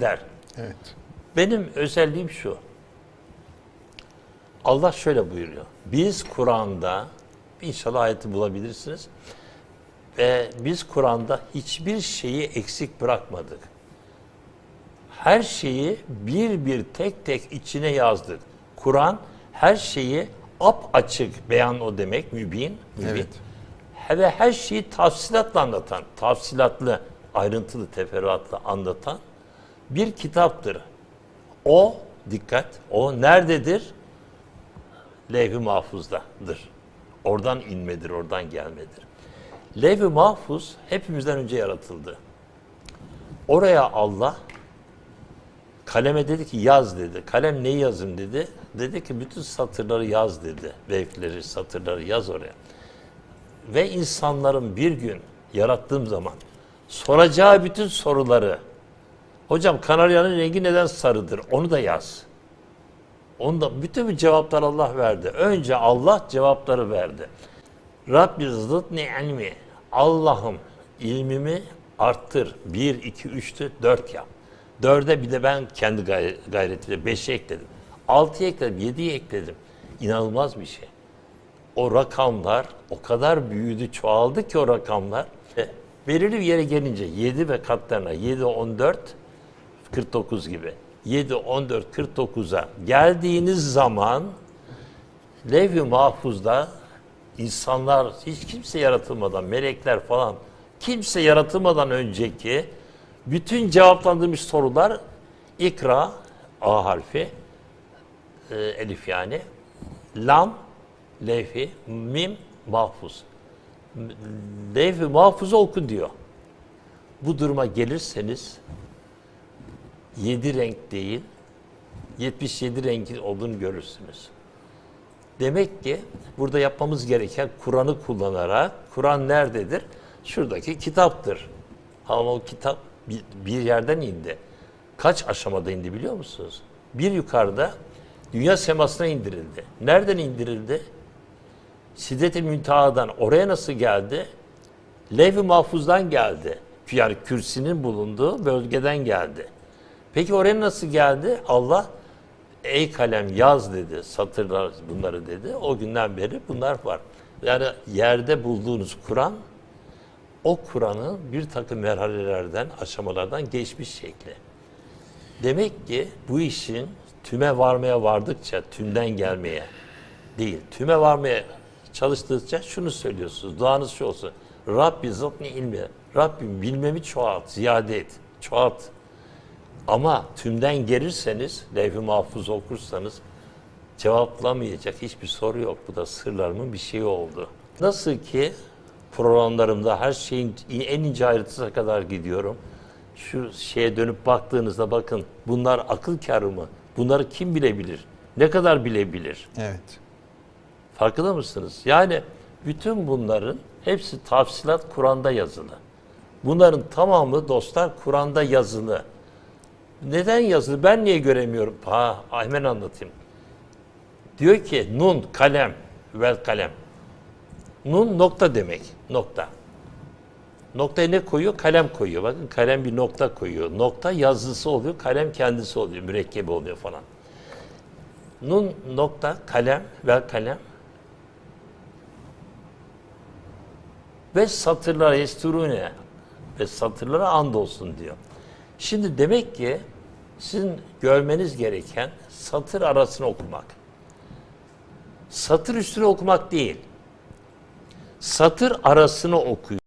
der. Evet. Benim özelliğim şu. Allah şöyle buyuruyor. Biz Kur'an'da inşallah ayeti bulabilirsiniz. Ve biz Kur'an'da hiçbir şeyi eksik bırakmadık. Her şeyi bir bir tek tek içine yazdık. Kur'an her şeyi ap açık beyan o demek mübin. mübin. Evet. Ve her şeyi tafsilatla anlatan, tafsilatlı, ayrıntılı, teferruatlı anlatan bir kitaptır. O, dikkat, o nerededir? Levh-i mahfuzdadır. Oradan inmedir, oradan gelmedir. Levh-i mahfuz hepimizden önce yaratıldı. Oraya Allah kaleme dedi ki yaz dedi. Kalem neyi yazım dedi. Dedi ki bütün satırları yaz dedi. Vevkleri, satırları yaz oraya. Ve insanların bir gün yarattığım zaman soracağı bütün soruları Hocam kanaryanın rengi neden sarıdır? Onu da yaz. Onu bütün bir cevaplar Allah verdi. Önce Allah cevapları verdi. Rabbi zıdni ilmi. Allah'ım ilmimi arttır. 1, 2, 3'tü 4 yap. 4'e bir de ben kendi gay- gayretiyle 5'e ekledim. 6'ya ekledim, 7'ye ekledim. İnanılmaz bir şey. O rakamlar o kadar büyüdü, çoğaldı ki o rakamlar. E, belirli bir yere gelince 7 ve katlarına 7, 14, 49 gibi. 7, 14, 49'a geldiğiniz zaman Levh-i Mahfuz'da insanlar hiç kimse yaratılmadan, melekler falan kimse yaratılmadan önceki bütün cevaplandırmış sorular ikra A harfi e, elif yani lam levhi mim mahfuz. Levh-i mahfuzu oku diyor. Bu duruma gelirseniz yedi renk değil, 77 renk olduğunu görürsünüz. Demek ki burada yapmamız gereken Kur'an'ı kullanarak, Kur'an nerededir? Şuradaki kitaptır. Ama o kitap bir, yerden indi. Kaç aşamada indi biliyor musunuz? Bir yukarıda dünya semasına indirildi. Nereden indirildi? Siddet-i Münteha'dan oraya nasıl geldi? Levh-i Mahfuz'dan geldi. Yani kürsinin bulunduğu bölgeden geldi. Peki oraya nasıl geldi? Allah ey kalem yaz dedi, satırlar bunları dedi. O günden beri bunlar var. Yani yerde bulduğunuz Kur'an, o Kur'an'ın bir takım merhalelerden, aşamalardan geçmiş şekli. Demek ki bu işin tüme varmaya vardıkça, tümden gelmeye değil, tüme varmaya çalıştıkça şunu söylüyorsunuz, duanız şu olsun. Rabbi zıtni ilmi, Rabbim bilmemi çoğalt, ziyade et, çoğalt. Ama tümden gelirseniz, levh-i mahfuz okursanız cevaplamayacak hiçbir soru yok. Bu da sırlarımın bir şeyi oldu. Nasıl ki programlarımda her şeyin en ince ayrıntısına kadar gidiyorum. Şu şeye dönüp baktığınızda bakın bunlar akıl kârı mı? Bunları kim bilebilir? Ne kadar bilebilir? Evet. Farkında mısınız? Yani bütün bunların hepsi tafsilat Kur'an'da yazılı. Bunların tamamı dostlar Kur'an'da yazılı. Neden yazılı? Ben niye göremiyorum? Ha, hemen anlatayım. Diyor ki nun kalem vel kalem. Nun nokta demek. Nokta. Noktaya ne koyuyor? Kalem koyuyor. Bakın kalem bir nokta koyuyor. Nokta yazısı oluyor, kalem kendisi oluyor, mürekkebi oluyor falan. Nun nokta kalem vel kalem ve satırlara yesturune ve satırlara and olsun diyor. Şimdi demek ki sizin görmeniz gereken satır arasını okumak. Satır üstüne okumak değil. Satır arasını okuyor.